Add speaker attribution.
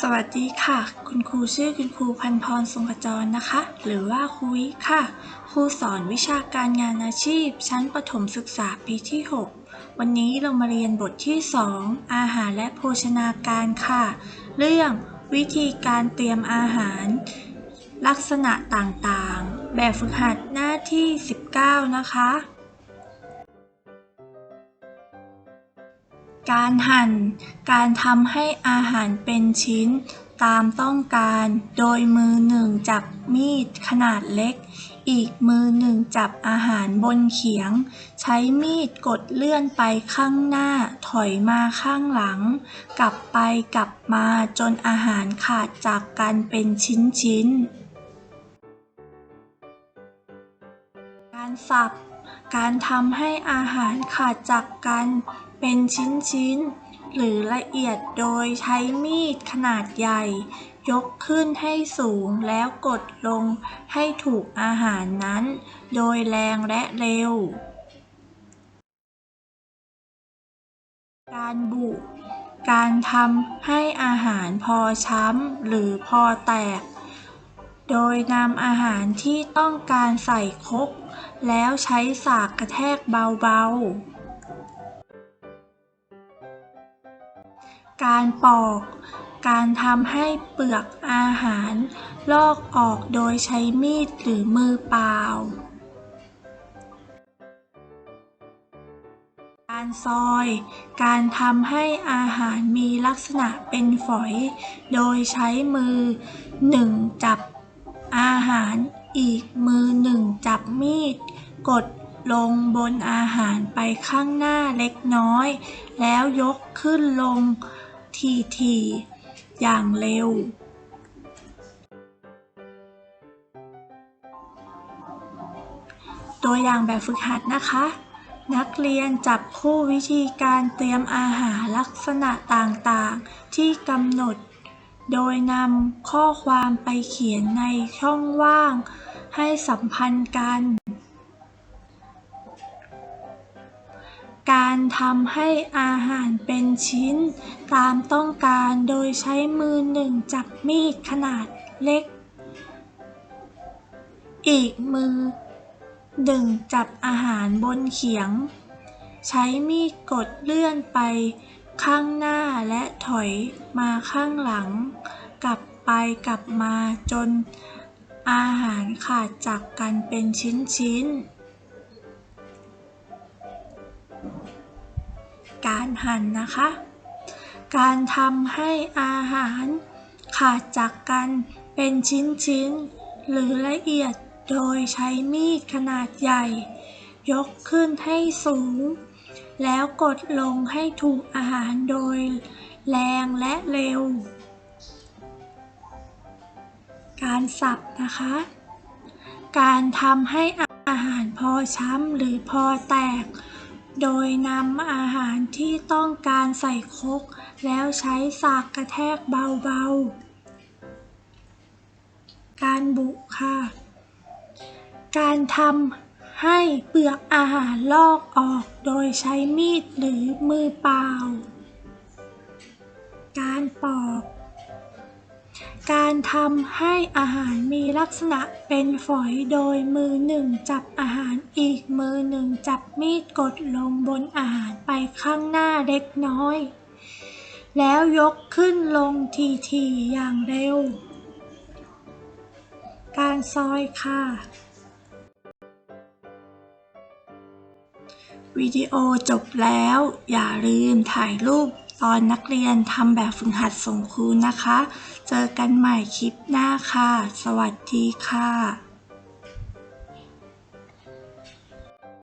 Speaker 1: สวัสดีค่ะ คุณครูชื่อคุณครูพันพรทรงขจรนะคะ หรือว่าครูวิค่ะ ครูสอนวิชาการงานอาชีพ ชั้นประถมศึกษาปีที่ 6 วันนี้เรามาเรียนบทที่ 2 อาหารและโภชนาการค่ะ เรื่องวิธีการเตรียมอาหาร ลักษณะต่างๆ แบบฝึกหัดหน้าที่ 19 นะคะ การหั่น การทำให้อาหารเป็นชิ้นตามต้องการ โดยมือหนึ่งจับมีดขนาดเล็ก อีกมือหนึ่งจับอาหารบนเขียง ใช้มีดกดเลื่อนไปข้างหน้า ถอยมาข้างหลัง กลับไปกลับมาจนอาหารขาดจากกันเป็นชิ้นๆการสับ การทำให้อาหารขาดจากกันเป็นชิ้นๆ หรือละเอียดโดยใช้มีดขนาดใหญ่ ยกขึ้นให้สูงแล้วกดลงให้ถูกอาหารนั้น โดยแรงและเร็ว การบุการทำให้อาหารพอช้ำหรือพอแตก โดยนำอาหารที่ต้องการใส่ครก แล้วใช้สากกระแทกเบาๆ การปอก การทำให้เปลือกอาหาร ลอกออกโดยใช้มีดหรือมือเปล่า การซอย การทำให้อาหารมีลักษณะเป็นฝอย โดยใช้มือหนึ่งจับ อาหาร อีกมือหนึ่งจับมีด กดลงบนอาหารไปข้างหน้าเล็กน้อย แล้วยกขึ้นลงทีๆอย่างเร็ว ตัวอย่างแบบฝึกหัดนะคะ นักเรียนจับคู่วิธีการเตรียมอาหารลักษณะต่างๆ ที่กำหนด โดยนำข้อความไปเขียนในช่องว่างให้สัมพันธ์กัน การทำให้อาหารเป็นชิ้น ตามต้องการโดยใช้มือหนึ่งจับมีดขนาดเล็ก อีกมือหนึ่งจับอาหารบนเขียง ใช้มีดกดเลื่อนไป ข้างหน้าและถอยมาข้างหลัง กลับไปกลับมาจนอาหารขาดจากกันเป็นชิ้นๆ การหั่นนะคะ การทำให้อาหารขาดจากกันเป็นชิ้นๆ หรือละเอียดโดยใช้มีดขนาดใหญ่ ยกขึ้นให้สูง แล้วกดลงให้ถูกอาหารโดยแรงและเร็ว การสับนะคะ การทำให้อาหารพอช้ำหรือพอแตก โดยนำอาหารที่ต้องการใส่คก แล้วใช้สากกระแทกเบาๆ การบุค่ะ การทำ ให้เปลือกอาหารลอกออกโดยใช้มีดหรือมือเปล่า การปอก การทำให้อาหารมีลักษณะเป็นฝอยโดยมือหนึ่งจับอาหารอีกมือหนึ่งจับมีดกดลงบนอาหารไปข้างหน้าเล็กน้อย แล้วยกขึ้นลงทีๆอย่างเร็ว การซอยค่ะ วิดีโอจบแล้ว อย่าลืมถ่ายรูปตอนนักเรียนทำแบบฝึกหัดส่งครูนะคะ เจอกันใหม่คลิปหน้าค่ะ สวัสดีค่ะ